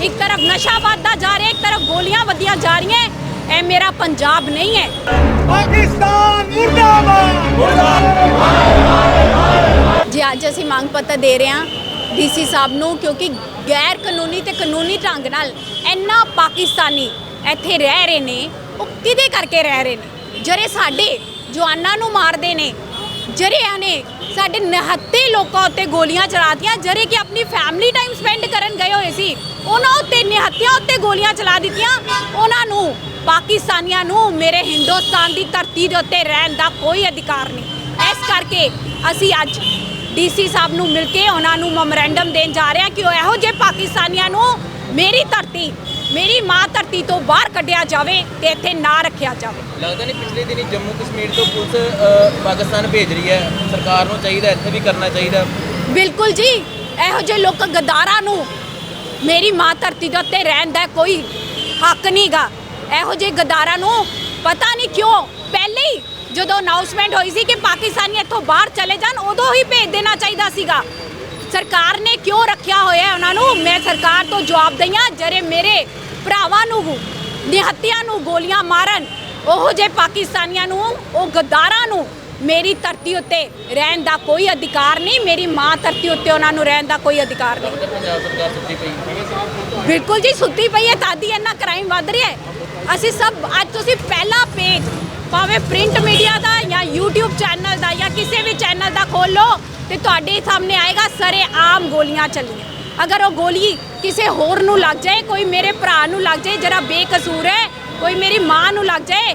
ਇੱਕ ਤਰਫ ਨਸ਼ਾ ਵੱਧਦਾ ਜਾ ਰਿਹਾ ਇੱਕ ਤਰਫ ਗੋਲੀਆਂ ਵੱਧੀਆਂ ਜਾ ਰਹੀਆਂ ਇਹ ਮੇਰਾ ਪੰਜਾਬ ਨਹੀਂ ਹੈ। ਪਾਕਿਸਤਾਨ ਮੁਰਦਾਬਾਦ। ਜੀ ਅੱਜ ਅਸੀਂ ਮੰਗ ਪੱਤਰ ਦੇ ਰਹੇ ਹਾਂ ਡੀਸੀ ਸਾਹਿਬ ਨੂੰ ਕਿਉਂਕਿ ਗੈਰ ਕਾਨੂੰਨੀ ਤੇ ਕਾਨੂੰਨੀ ਢੰਗ ਨਾਲ ਇੰਨਾ ਪਾਕਿਸਤਾਨੀ ਇੱਥੇ ਰਹਿ ਰਹੇ ਨੇ ਉਹ ਕਿਹਦੇ ਕਰਕੇ ਰਹਿ ਰਹੇ ਨੇ? ਜਿਹੜੇ ਸਾਡੇ ਜਵਾਨਾਂ ਨੂੰ ਮਾਰਦੇ ਨੇ ਜਿਹੜਿਆਂ ਨੇ ਸਾਡੇ ਨਿਹੱਤੇ ਲੋਕਾਂ ਉੱਤੇ ਗੋਲੀਆਂ ਚਲਾਤੀਆਂ, ਜਿਹੜੇ ਕਿ ਆਪਣੀ ਫੈਮਿਲੀ ਟਾਈਮ ਸਪੈਂਡ ਕਰਨ ਗਏ ਹੋਏ ਸੀ, ਉਹਨਾਂ ਉੱਤੇ ਨਿਹੱਤਿਆਂ ਉੱਤੇ ਗੋਲੀਆਂ ਚਲਾ ਦਿੱਤੀਆਂ। ਉਹਨਾਂ ਨੂੰ, ਪਾਕਿਸਤਾਨੀਆਂ ਨੂੰ, ਮੇਰੇ ਹਿੰਦੁਸਤਾਨ ਦੀ ਧਰਤੀ ਦੇ ਉੱਤੇ ਰਹਿਣ ਦਾ ਕੋਈ ਅਧਿਕਾਰ ਨਹੀਂ। ਇਸ ਕਰਕੇ ਅਸੀਂ ਅੱਜ ਡੀਸੀ ਸਾਹਿਬ ਨੂੰ ਮਿਲ ਕੇ ਉਹਨਾਂ ਨੂੰ ਮੈਮੋਰੈਂਡਮ ਦੇਣ ਜਾ ਰਹੇ ਹਾਂ ਕਿ ਉਹ ਇਹੋ ਜਿਹੇ ਪਾਕਿਸਤਾਨੀਆਂ ਨੂੰ, ਮੇਰੀ ਧਰਤੀ ਮੇਰੀ ਮਾਂ ਧਰਤੀ ਤੋਂ ਬਾਹਰ ਕੱਢਿਆ ਜਾਵੇ ਤੇ ਇੱਥੇ ਨਾ ਰੱਖਿਆ ਜਾਵੇ। ਲੱਗਦਾ ਨਹੀਂ ਪਿਛਲੇ ਦਿਨੀ ਜੰਮੂ ਕਸ਼ਮੀਰ ਤੋਂ ਪੁਲਿਸ ਪਾਕਿਸਤਾਨ ਭੇਜ ਰਹੀ ਹੈ। ਸਰਕਾਰ ਨੂੰ ਚਾਹੀਦਾ ਇੱਥੇ ਵੀ ਕਰਨਾ ਚਾਹੀਦਾ। ਬਿਲਕੁਲ ਜੀ ਇਹੋ ਜਿਹੇ ਲੋਕ ਗਦਾਰਾਂ ਨੂੰ ਮੇਰੀ ਮਾਂ ਧਰਤੀ ਦੇ ਉੱਤੇ ਰਹਿਣ ਦਾ ਕੋਈ ਹੱਕ ਨਹੀਂਗਾ। ਇਹੋ ਜਿਹੇ ਗਦਾਰਾਂ ਨੂੰ ਪਤਾ ਨਹੀਂ ਕਿਉਂ ਪਹਿਲੇ ਹੀ ਜਦੋਂ ਅਨਾਉਂਸਮੈਂਟ ਹੋਈ ਸੀ ਕਿ ਪਾਕਿਸਤਾਨੀ ਇੱਥੋਂ ਬਾਹਰ ਚਲੇ ਜਾਣ ਉਦੋਂ ਹੀ ਭੇਜ ਦੇਣਾ ਚਾਹੀਦਾ ਸੀਗਾ। ਸਰਕਾਰ ਨੇ ਕਿਉਂ ਰੱਖਿਆ ਹੋਇਆ ਉਹਨਾਂ ਨੂੰ? ਮੈਂ ਸਰਕਾਰ ਤੋਂ ਜਵਾਬ ਦਈਆਂ, ਜਿਹੜੇ ਮੇਰੇ ਭਰਾਵਾਂ ਨੂੰ ਨਿਹੱਤਿਆਂ ਨੂੰ ਗੋਲੀਆਂ ਮਾਰਨ, ਉਹੋ ਜਿਹੇ ਪਾਕਿਸਤਾਨੀਆਂ ਨੂੰ, ਉਹ ਗਦਾਰਾਂ ਨੂੰ ਮੇਰੀ ਧਰਤੀ ਉੱਤੇ ਰਹਿਣ ਦਾ ਕੋਈ ਅਧਿਕਾਰ ਨਹੀਂ, ਮੇਰੀ ਮਾਂ ਧਰਤੀ ਉੱਤੇ ਉਹਨਾਂ ਨੂੰ ਰਹਿਣ ਦਾ ਕੋਈ ਅਧਿਕਾਰ ਨਹੀਂ। ਬਿਲਕੁਲ ਜੀ, ਸੁੱਤੀ ਪਈ ਹੈ ਤਾਦੀ ਇੰਨਾ ਕ੍ਰਾਈਮ ਵੱਧ ਰਿਹਾ ਹੈ। ਅਸੀਂ ਸਭ, ਅੱਜ ਤੁਸੀਂ ਪਹਿਲਾ ਪੇਜ ਭਾਵੇਂ ਪ੍ਰਿੰਟ ਮੀਡੀਆ ਦਾ ਜਾਂ YouTube ਚੈਨਲ ਦਾ ਜਾਂ ਕਿਸੇ ਵੀ ਚੈਨਲ ਦਾ ਖੋਲੋ ਤੇ ਤੁਹਾਡੇ ਸਾਹਮਣੇ ਆਏਗਾ, ਸਰੇ ਆਮ ਗੋਲੀਆਂ ਚੱਲੀਆਂ। ਅਗਰ ਉਹ ਗੋਲੀ ਕਿਸੇ ਹੋਰ ਨੂੰ ਲੱਗ ਜਾਏ, ਕੋਈ ਮੇਰੇ ਭਰਾ ਨੂੰ ਲੱਗ ਜਾਏ ਜਿਹੜਾ ਬੇਕਸੂਰ ਹੈ, ਕੋਈ ਮੇਰੀ ਮਾਂ ਨੂੰ ਲੱਗ ਜਾਏ,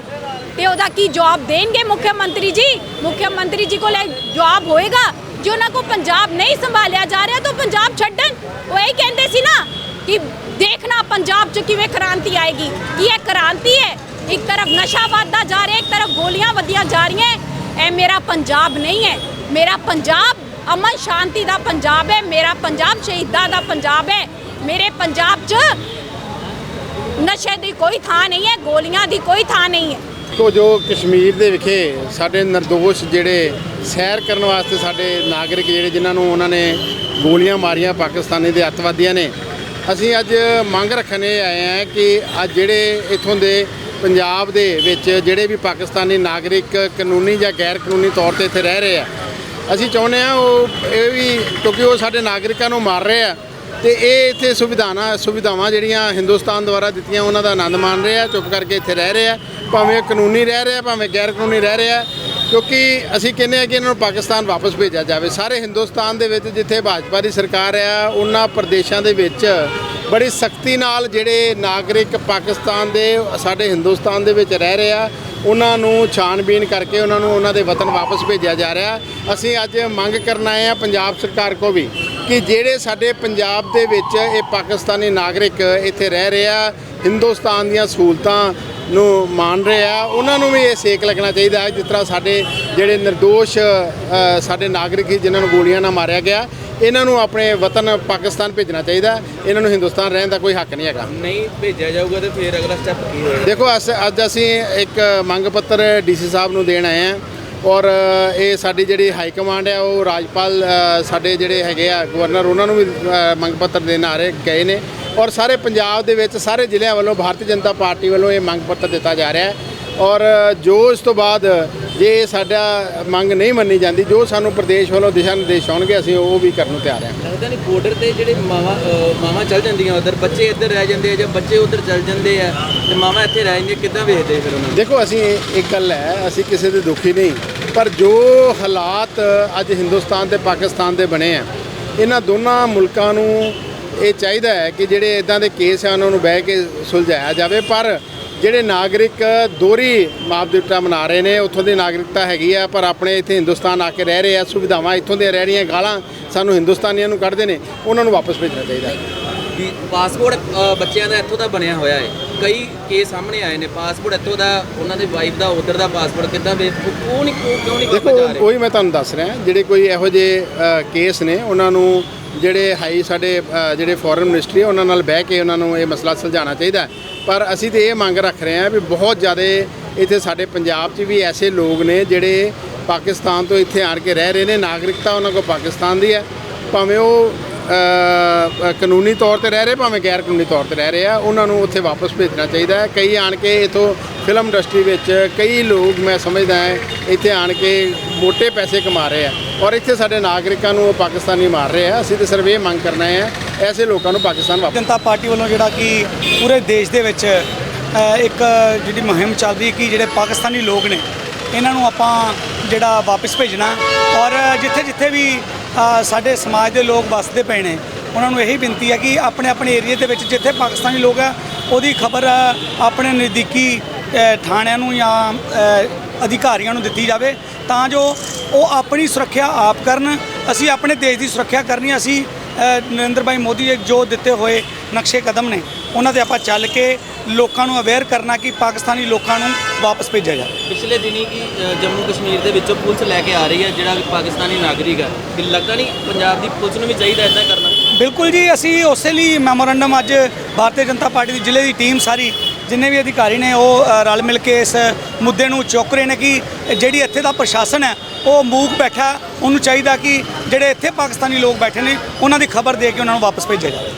ਤੇ ਉਹਦਾ ਕੀ ਜਵਾਬ ਦੇਣਗੇ ਮੁੱਖ ਮੰਤਰੀ ਜੀ? ਮੁੱਖ ਮੰਤਰੀ ਜੀ ਕੋਲ ਇਹ ਜਵਾਬ ਹੋਏਗਾ? ਜੇ ਉਹਨਾਂ ਕੋ ਪੰਜਾਬ ਨਹੀਂ ਸੰਭਾਲਿਆ ਜਾ ਰਿਹਾ, ਤਾਂ ਪੰਜਾਬ ਛੱਡਣ। ਉਹ ਇਹ ਕਹਿੰਦੇ ਸੀ ਨਾ ਕਿ ਦੇਖਣਾ ਪੰਜਾਬ 'ਚ ਕਿਵੇਂ ਕ੍ਰਾਂਤੀ ਆਏਗੀ। ਕੀ ਇਹ ਕ੍ਰਾਂਤੀ ਹੈ? ਇੱਕ ਤਰਫ ਨਸ਼ਾ ਵੱਧਦਾ ਜਾ ਰਿਹਾ, ਇੱਕ ਤਰਫ ਗੋਲੀਆਂ ਵੱਧੀਆਂ ਜਾ ਰਹੀਆਂ। ਇਹ ਮੇਰਾ ਪੰਜਾਬ ਨਹੀਂ ਹੈ। ਮੇਰਾ ਪੰਜਾਬ ਅਮਨ ਸ਼ਾਂਤੀ ਦਾ ਪੰਜਾਬ ਹੈ, ਮੇਰਾ ਪੰਜਾਬ ਸ਼ਹੀਦਾਂ ਦਾ ਪੰਜਾਬ ਹੈ। ਮੇਰੇ ਪੰਜਾਬ 'ਚ ਨਸ਼ੇ ਦੀ ਕੋਈ ਥਾਂ ਨਹੀਂ ਹੈ, ਗੋਲੀਆਂ ਦੀ ਕੋਈ ਥਾਂ ਨਹੀਂ ਹੈ। ਤੋ ਜੋ ਕਸ਼ਮੀਰ ਦੇ ਵਿਖੇ ਸਾਡੇ ਨਿਰਦੋਸ਼ ਜਿਹੜੇ ਸੈਰ ਕਰਨ ਵਾਸਤੇ ਸਾਡੇ ਨਾਗਰਿਕ ਜਿਹੜੇ ਜਿਨ੍ਹਾਂ ਨੂੰ ਉਹਨਾਂ ਨੇ ਗੋਲੀਆਂ ਮਾਰੀਆਂ ਪਾਕਿਸਤਾਨੀ ਦੇ ਅੱਤਵਾਦੀਆਂ ਨੇ, ਅਸੀਂ ਅੱਜ ਮੰਗ ਰੱਖਣ ਆਏ ਹਾਂ ਕਿ ਅੱਜ ਜਿਹੜੇ ਇਥੋਂ ਦੇ ਪੰਜਾਬ ਦੇ ਵਿੱਚ ਜਿਹੜੇ ਵੀ ਪਾਕਿਸਤਾਨੀ ਨਾਗਰਿਕ ਕਾਨੂੰਨੀ ਜਾਂ ਗੈਰ ਕਾਨੂੰਨੀ ਤੌਰ ਤੇ ਇੱਥੇ ਰਹਿ ਰਹੇ ਆ ਅਸੀਂ ਚਾਹੁੰਦੇ ਆ ਉਹ ਇਹ ਵੀ, ਕਿਉਂਕਿ ਉਹ ਸਾਡੇ ਨਾਗਰਿਕਾਂ ਨੂੰ ਮਾਰ ਰਹੇ ਆ। ਤੇ ਇਹ ਇੱਥੇ ਸੁਵਿਧਾਵਾਂ ਸੁਵਿਧਾਵਾਂ ਜਿਹੜੀਆਂ ਹਿੰਦੁਸਤਾਨ ਦੁਆਰਾ ਦਿੱਤੀਆਂ, ਉਹਨਾਂ ਦਾ ਆਨੰਦ ਮਾਣ ਰਹੇ ਆ, ਚੁੱਪ ਕਰਕੇ ਇੱਥੇ ਰਹਿ ਰਹੇ ਆ। ਭਾਵੇਂ ਕਾਨੂੰਨੀ ਰਹਿ ਰਹੇ ਆ, ਭਾਵੇਂ ਗੈਰ ਕਾਨੂੰਨੀ ਰਹਿ ਰਹੇ ਆ। ਕਿਉਂਕਿ ਅਸੀਂ ਕਹਿੰਦੇ ਆ ਕਿ ਇਹਨਾਂ ਨੂੰ ਪਾਕਿਸਤਾਨ ਵਾਪਸ ਭੇਜਿਆ ਜਾਵੇ। ਸਾਰੇ ਹਿੰਦੁਸਤਾਨ ਦੇ ਵਿੱਚ ਜਿੱਥੇ ਭਾਜਪਾ ਦੀ ਸਰਕਾਰ ਆ, ਉਹਨਾਂ ਪ੍ਰਦੇਸ਼ਾਂ ਦੇ ਵਿੱਚ ਬੜੀ ਸਖਤੀ ਨਾਲ ਜਿਹੜੇ ਨਾਗਰਿਕ ਪਾਕਿਸਤਾਨ ਦੇ, ਸਾਡੇ ਹਿੰਦੁਸਤਾਨ ਦੇ ਵਿੱਚ ਰਹਿ ਰਹੇ ਆ ਉਹਨਾਂ ਨੂੰ ਛਾਣਬੀਨ ਕਰਕੇ ਉਹਨਾਂ ਨੂੰ ਉਹਨਾਂ ਦੇ ਵਤਨ ਵਾਪਸ ਭੇਜਿਆ ਜਾ ਰਿਹਾ ਅਸੀਂ ਅੱਜ ਮੰਗ ਕਰਨ ਆਏ ਆ ਪੰਜਾਬ ਸਰਕਾਰ ਕੋ ਵੀ ਕਿ ਜਿਹੜੇ ਸਾਡੇ ਪੰਜਾਬ ਦੇ ਵਿੱਚ ਇਹ ਪਾਕਿਸਤਾਨੀ ਨਾਗਰਿਕ ਇੱਥੇ ਰਹਿ ਰਹੇ ਆ ਹਿੰਦੁਸਤਾਨ ਦੀਆਂ ਸਹੂਲਤਾਂ ਨੂੰ ਮਾਣ ਰਹੇ ਆ ਉਹਨਾਂ ਨੂੰ ਵੀ ਇਹ ਸੇਕ ਲੱਗਣਾ ਚਾਹੀਦਾ ਹੈ ਜਿਸ ਤਰ੍ਹਾਂ ਸਾਡੇ ਜਿਹੜੇ નિર્ਦੋਸ਼ ਅ, ਸਾਡੇ ਨਾਗਰਿਕ ਸੀ ਜਿਨ੍ਹਾਂ ਨੂੰ ਗੋਲੀਆਂ ਨਾਲ ਮਾਰਿਆ ਗਿਆ ਇਹਨਾਂ ਨੂੰ ਆਪਣੇ ਵਤਨ ਪਾਕਿਸਤਾਨ ਭੇਜਣਾ ਚਾਹੀਦਾ ਇਹਨਾਂ ਨੂੰ ਹਿੰਦੁਸਤਾਨ ਰਹਿਣ ਦਾ ਕੋਈ ਹੱਕ ਨਹੀਂ ਹੈਗਾ। ਨਹੀਂ ਭੇਜਿਆ ਜਾਊਗਾ ਤੇ ਫਿਰ ਅਗਲਾ ਸਟੈਪ ਕੀ ਹੋਏਗਾ? ਦੇਖੋ ਅੱਜ ਅਸੀਂ ਇੱਕ ਮੰਗ ਪੱਤਰ ਡੀਸੀ ਸਾਹਿਬ ਨੂੰ ਦੇਣ ਆਏ ਹਾਂ ਔਰ ਇਹ ਸਾਡੀ ਜਿਹੜੀ ਹਾਈ ਕਮਾਂਡ ਹੈ ਉਹ ਰਾਜਪਾਲ ਸਾਡੇ ਜਿਹੜੇ ਹੈਗੇ ਆ ਗਵਰਨਰ ਉਹਨਾਂ ਨੂੰ ਵੀ ਮੰਗ ਪੱਤਰ ਦੇਣ ਆ ਰਹੇ ਗਏ ਨੇ। ਔਰ ਸਾਰੇ ਪੰਜਾਬ ਦੇ ਵਿੱਚ ਸਾਰੇ ਜ਼ਿਲ੍ਹਿਆਂ ਵੱਲੋਂ ਭਾਰਤੀ ਜਨਤਾ ਪਾਰਟੀ ਵੱਲੋਂ ਇਹ ਮੰਗ ਪੱਤਰ ਦਿੱਤਾ ਜਾ ਰਿਹਾ ਹੈ। ਔਰ ਜੋ ਇਸ ਤੋਂ ਬਾਅਦ ਜੇ ਸਾਡਾ ਮੰਗ ਨਹੀਂ ਮੰਨੀ ਜਾਂਦੀ ਜੋ ਸਾਨੂੰ ਪ੍ਰਦੇਸ਼ ਵੱਲੋਂ ਦਿਸ਼ਾ ਨਿਰਦੇਸ਼ ਆਉਣਗੇ ਅਸੀਂ ਉਹ ਵੀ ਕਰਨ ਨੂੰ ਤਿਆਰ ਹਾਂ। ਲੱਗਦਾ ਨਹੀਂ ਬਾਰਡਰ ਤੇ ਜਿਹੜੇ ਮਾਵਾ ਮਾਵਾ ਚੱਲ ਜਾਂਦੀਆਂ ਉਧਰ ਬੱਚੇ ਇੱਧਰ ਰਹਿ ਜਾਂਦੇ ਆ ਜਾਂ ਬੱਚੇ ਉਧਰ ਚੱਲ ਜਾਂਦੇ ਆ ਤੇ ਮਾਵਾ ਇੱਥੇ ਰਹਿ ਜਾਂਦੀਆਂ ਕਿੱਦਾਂ ਵੇਖਦੇ ਫਿਰ ਉਹਨਾਂ ਦੇਖੋ ਅਸੀਂ ਇੱਕ ਗੱਲ ਹੈ ਅਸੀਂ ਕਿਸੇ ਦੇ ਦੁਖੀ ਨਹੀਂ। ਪਰ ਜੋ ਹਾਲਾਤ ਅੱਜ ਹਿੰਦੁਸਤਾਨ ਤੇ ਪਾਕਿਸਤਾਨ ਦੇ ਬਣੇ ਆ, ਇਹਨਾਂ ਦੋਨਾਂ ਮੁਲਕਾਂ ਨੂੰ ਇਹ ਚਾਹੀਦਾ ਹੈ ਕਿ ਜਿਹੜੇ ਇਦਾਂ ਦੇ ਕੇਸ ਆ, ਉਹਨਾਂ ਨੂੰ ਬਹਿ ਕੇ ਸੁਲਝਾਇਆ ਜਾਵੇ। ਪਰ ਜਿਹੜੇ ਨਾਗਰਿਕ ਦੋਹਰੀ ਮਾਪਦਿੱਤਾ ਮਨਾ ਰਹੇ ਨੇ, ਉੱਥੋਂ ਦੀ ਨਾਗਰਿਕਤਾ ਹੈਗੀ ਆ, ਪਰ ਆਪਣੇ ਇੱਥੇ ਹਿੰਦੁਸਤਾਨ ਆ ਕੇ ਰਹਿ ਰਹੇ ਆ, ਸੁਵਿਧਾਵਾਂ ਇੱਥੋਂ ਦੀਆਂ ਰਹਿ ਰਹੀਆਂ, ਗਾਲਾਂ ਸਾਨੂੰ ਹਿੰਦੁਸਤਾਨੀਆਂ ਨੂੰ ਕੱਢਦੇ ਨੇ, ਉਹਨਾਂ ਨੂੰ ਵਾਪਸ ਭੇਜਣਾ ਚਾਹੀਦਾ ਹੈ। ਪਾਸਪੋਰਟ ਬੱਚਿਆਂ ਦਾ ਇੱਥੋਂ ਦਾ ਬਣਿਆ ਹੋਇਆ ਹੈ। ਕਈ ਕੇਸ ਸਾਹਮਣੇ ਆਏ ਨੇ ਪਾਸਪੋਰਟ ਇੱਥੋਂ ਦਾ ਉਹਨਾਂ ਦੇ ਵਾਈਫ ਦਾ ਉਧਰ ਦਾ ਪਾਸਪੋਰਟ ਕਿੱਦਾਂ ਵੇ ਉਹ ਨਹੀਂ ਕਿਉਂ ਨਹੀਂ ਦੇਖੋ ਜਾ ਰਹੇ ਕੋਈ ਮੈਂ ਤੁਹਾਨੂੰ ਦੱਸ ਰਿਹਾ ਜਿਹੜੇ ਕੋਈ ਇਹੋ ਜਿਹੇ ਕੇਸ ਨੇ ਉਹਨਾਂ ਨੂੰ ਜਿਹੜੇ ਹਾਈ ਸਾਡੇ ਜਿਹੜੇ ਫੋਰਨ ਮਿਨਿਸਟਰੀ ਹੈ ਉਹਨਾਂ ਨਾਲ ਬਹਿ ਕੇ ਉਹਨਾਂ ਨੂੰ ਇਹ ਮਸਲਾ ਸੁਲਝਾਉਣਾ ਚਾਹੀਦਾ। ਪਰ ਅਸੀਂ ਤੇ ਇਹ ਮੰਗ ਰੱਖ ਰਹੇ ਹਾਂ ਵੀ ਬਹੁਤ ਜ਼ਿਆਦਾ ਇੱਥੇ ਸਾਡੇ ਪੰਜਾਬ 'ਚ ਵੀ ਐਸੇ ਲੋਕ ਨੇ ਜਿਹੜੇ ਪਾਕਿਸਤਾਨ ਤੋਂ ਇੱਥੇ ਆਣ ਕੇ ਰਹਿ ਰਹੇ ਨੇ ਨਾਗਰਿਕਤਾ ਉਹਨਾਂ ਕੋਲ ਪਾਕਿਸਤਾਨ ਦੀ ਹੈ ਭਾਵੇਂ ਉਹ ਕਾਨੂੰਨੀ ਤੌਰ ਤੇ ਰਹਿ ਰਹੇ, ਭਾਵੇਂ ਗੈਰ ਕਾਨੂੰਨੀ ਤੌਰ ਤੇ ਰਹਿ ਰਹੇ ਆ, ਉਹਨਾਂ ਨੂੰ ਉੱਥੇ ਵਾਪਸ ਭੇਜਣਾ ਚਾਹੀਦਾ ਹੈ। ਕਈ ਆਣ ਕੇ ਇਥੋਂ ਫਿਲਮ ਇੰਡਸਟਰੀ ਵਿੱਚ ਕਈ ਲੋਕ, ਮੈਂ ਸਮਝਦਾ ਹਾਂ, ਇੱਥੇ ਆਣ ਕੇ ਮੋٹے ਪੈਸੇ ਕਮਾ ਰਹੇ ਆ ਔਰ ਇੱਥੇ ਸਾਡੇ ਨਾਗਰਿਕਾਂ ਨੂੰ ਉਹ ਪਾਕਿਸਤਾਨੀ ਮਾਰ ਰਹੇ ਆ। ਅਸੀਂ ਤੇ ਸਿਰਫ ਇਹ ਮੰਗ ਕਰਨਾ ਹੈ, ਐਸੇ ਲੋਕਾਂ ਨੂੰ ਪਾਕਿਸਤਾਨ ਵਾਪਸ ਜਨਤਾ ਪਾਰਟੀ ਵੱਲੋਂ ਜਿਹੜਾ ਕਿ ਪੂਰੇ ਦੇਸ਼ ਦੇ ਵਿੱਚ ਇੱਕ ਜਿਹੜੀ ਮੁਹਿੰਮ ਚੱਲ ਰਹੀ ਕਿ ਜਿਹੜੇ ਪਾਕਿਸਤਾਨੀ ਲੋਕ ਨੇ, ਇਹਨਾਂ ਨੂੰ ਆਪਾਂ ਜਿਹੜਾ ਵਾਪਸ ਭੇਜਣਾ ਔਰ ਜਿੱਥੇ ਜਿੱਥੇ ਵੀ ਸਾਡੇ ਸਮਾਜ ਦੇ ਲੋਕ ਵੱਸਦੇ ਪਏ ਨੇ। ਉਹਨਾਂ ਨੂੰ ਇਹੀ ਬੇਨਤੀ ਹੈ ਕਿ ਆਪਣੇ ਆਪਣੇ ਏਰੀਆ ਦੇ ਵਿੱਚ ਜਿੱਥੇ ਪਾਕਿਸਤਾਨੀ ਲੋਕ ਆ, ਉਹਦੀ ਖਬਰ ਆਪਣੇ ਨਜ਼ਦੀਕੀ ਥਾਣਿਆਂ ਨੂੰ ਜਾਂ ਅਧਿਕਾਰੀਆਂ ਨੂੰ ਦਿੱਤੀ ਜਾਵੇ ਤਾਂ ਜੋ ਉਹ ਆਪਣੀ ਸੁਰੱਖਿਆ ਆਪ ਕਰਨ। ਅਸੀਂ ਆਪਣੇ ਦੇਸ਼ ਦੀ ਸੁਰੱਖਿਆ ਕਰਨੀ ਅਸੀਂ ਨਰਿੰਦਰ ਭਾਈ ਮੋਦੀ ਜੋ ਦਿੱਤੇ ਹੋਏ ਨਕਸ਼ੇ ਕਦਮ ਨੇ। ਉਹਨਾਂ ਤੇ ਆਪਾਂ ਚੱਲ ਕੇ ਲੋਕਾਂ ਨੂੰ ਅਵੇਅਰ ਕਰਨਾ ਕਿ ਪਾਕਿਸਤਾਨੀ ਲੋਕਾਂ ਨੂੰ ਵਾਪਸ ਭੇਜਿਆ ਜਾਵੇ। ਪਿਛਲੇ ਦਿਨੀ ਕੀ ਜੰਮੂ ਕਸ਼ਮੀਰ ਦੇ ਵਿੱਚੋਂ ਪੁਲਿਸ ਲੈ ਕੇ ਆ ਰਹੀ ਹੈ ਜਿਹੜਾ ਵੀ ਪਾਕਿਸਤਾਨੀ ਨਾਗਰਿਕ ਹੈ? ਕਿ ਲੱਗਦਾ ਨਹੀਂ ਪੰਜਾਬ ਦੀ ਪੁਲਿਸ ਨੂੰ ਵੀ ਚਾਹੀਦਾ ਇਦਾਂ ਕਰਨਾ? ਬਿਲਕੁਲ ਜੀ ਅਸੀਂ ਉਸੇ ਲਈ ਮੈਮੋਰੰਡਮ ਅੱਜ ਭਾਰਤੀ ਜਨਤਾ ਪਾਰਟੀ ਦੀ ਜ਼ਿਲ੍ਹੇ ਦੀ ਟੀਮ ਸਾਰੀ ਜਿੰਨੇ ਵੀ ਅਧਿਕਾਰੀ ਨੇ ਉਹ ਰਲ ਮਿਲ ਕੇ ਇਸ ਮੁੱਦੇ ਨੂੰ ਚੁੱਕ ਰਹੇ ਨੇ ਕਿ ਜਿਹੜੀ ਇੱਥੇ ਦਾ ਪ੍ਰਸ਼ਾਸਨ ਹੈ ਉਹ ਮੂਕ ਬੈਠਾ ਉਹਨੂੰ ਚਾਹੀਦਾ ਕਿ ਜਿਹੜੇ ਇੱਥੇ ਪਾਕਿਸਤਾਨੀ ਲੋਕ ਬੈਠੇ ਨੇ ਉਹਨਾਂ ਦੀ ਖਬਰ ਦੇ ਕੇ ਉਹਨਾਂ ਨੂੰ ਵਾਪਸ ਭੇਜਿਆ ਜਾਵੇ।